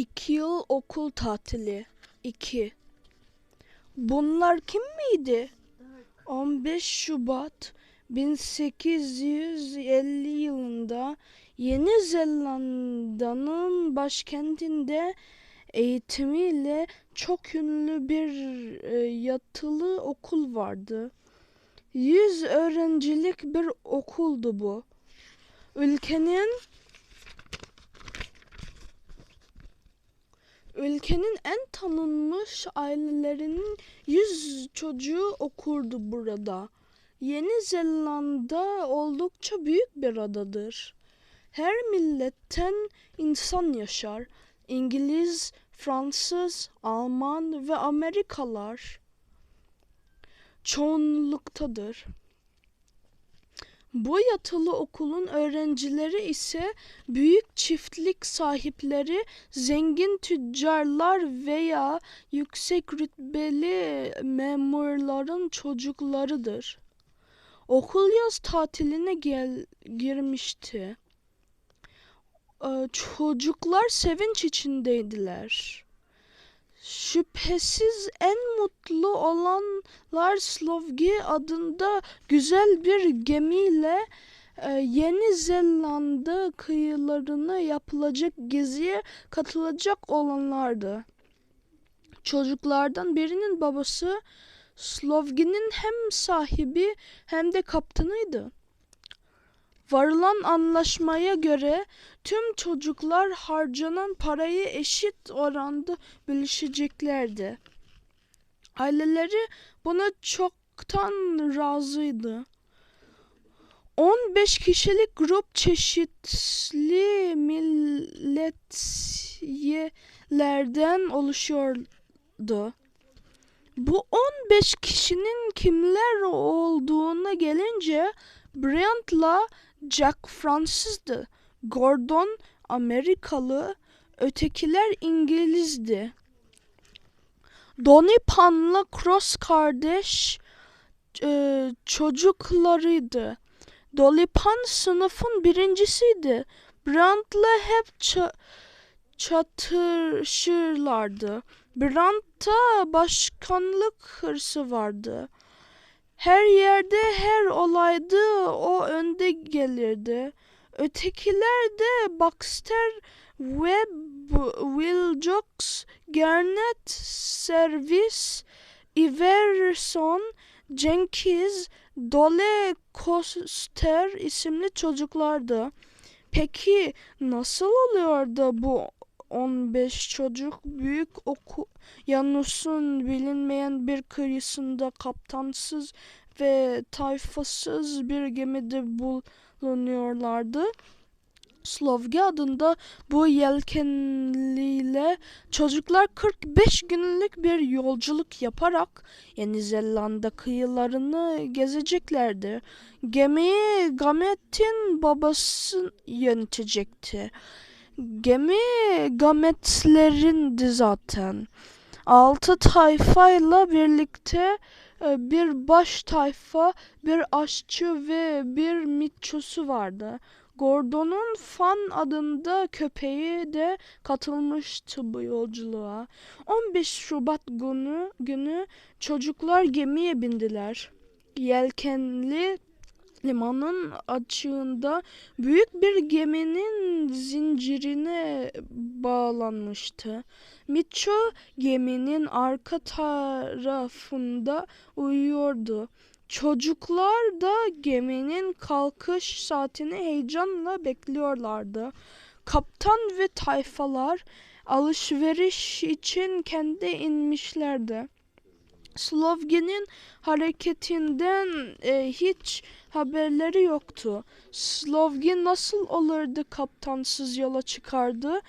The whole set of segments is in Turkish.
İki yıl okul tatili. 2. Bunlar kim miydi? 15 Şubat 1850 yılında Yeni Zelanda'nın başkentinde eğitimiyle çok ünlü bir e, yatılı okul vardı. 100 öğrencilik bir okuldu bu. Ülkenin Ülkenin en tanınmış ailelerinin 100 çocuğu okurdu burada. Yeni Zelanda oldukça büyük bir adadır. Her milletten insan yaşar. İngiliz, Fransız, Alman ve Amerikalılar çoğunluktadır. Bu yatılı okulun öğrencileri ise büyük çiftlik sahipleri, zengin tüccarlar veya yüksek rütbeli memurların çocuklarıdır. Okul yaz tatiline gel girmişti. Ee, çocuklar sevinç içindeydiler. Şüphesiz en mutlu olanlar Slovgi adında güzel bir gemiyle e, Yeni Zelanda kıyılarına yapılacak geziye katılacak olanlardı. Çocuklardan birinin babası Slovgi'nin hem sahibi hem de kaptanıydı. Varılan anlaşmaya göre tüm çocuklar harcanan parayı eşit oranda bölüşeceklerdi. Aileleri buna çoktan razıydı. 15 kişilik grup çeşitli milletlerden oluşuyordu. Bu 15 kişinin kimler olduğuna gelince Bryant'la Jack Fransızdı. Gordon Amerikalı, ötekiler İngilizdi. Donny Pan'la Cross kardeş e, çocuklarıydı. Dolly Pan sınıfın birincisiydi. Brandt'la hep ça- çatışırlardı. Brandt'ta başkanlık hırsı vardı. Her yerde, her olayda o önde gelirdi. Ötekiler de Baxter, Webb, Wilcox, Garnett, Service, Iverson, Jenkins, Dole Coster isimli çocuklardı. Peki nasıl oluyor da bu 15 çocuk büyük oku Yanus'un bilinmeyen bir kıyısında kaptansız ve tayfasız bir gemide bulunuyorlardı. Slovgi adında bu yelkenliyle çocuklar 45 günlük bir yolculuk yaparak Yeni Zelanda kıyılarını gezeceklerdi. Gemiyi Gamet'in babası yönetecekti. Gemi Gametlerindi zaten. Altı tayfayla birlikte e, bir baş tayfa, bir aşçı ve bir mitçusu vardı. Gordon'un Fan adında köpeği de katılmıştı bu yolculuğa. 15 Şubat günü, günü çocuklar gemiye bindiler. Yelkenli limanın açığında büyük bir geminin zincirine bağlanmıştı. Micho geminin arka tarafında uyuyordu. Çocuklar da geminin kalkış saatini heyecanla bekliyorlardı. Kaptan ve tayfalar alışveriş için kendi inmişlerdi. Slovgi'nin hareketinden e, hiç haberleri yoktu. Slovgi nasıl olurdu kaptansız yola çıkardı?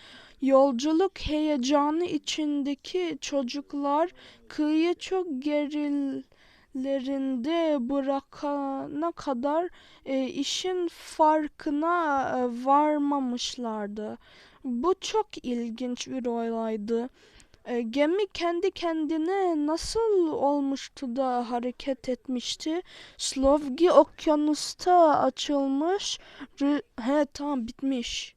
Yolculuk heyecanı içindeki çocuklar kıyı çok gerilerinde bırakana kadar e, işin farkına e, varmamışlardı. Bu çok ilginç bir olaydı. E, gemi kendi kendine nasıl olmuştu da hareket etmişti? Slovgi okyanusta açılmış. Rü- He tamam bitmiş.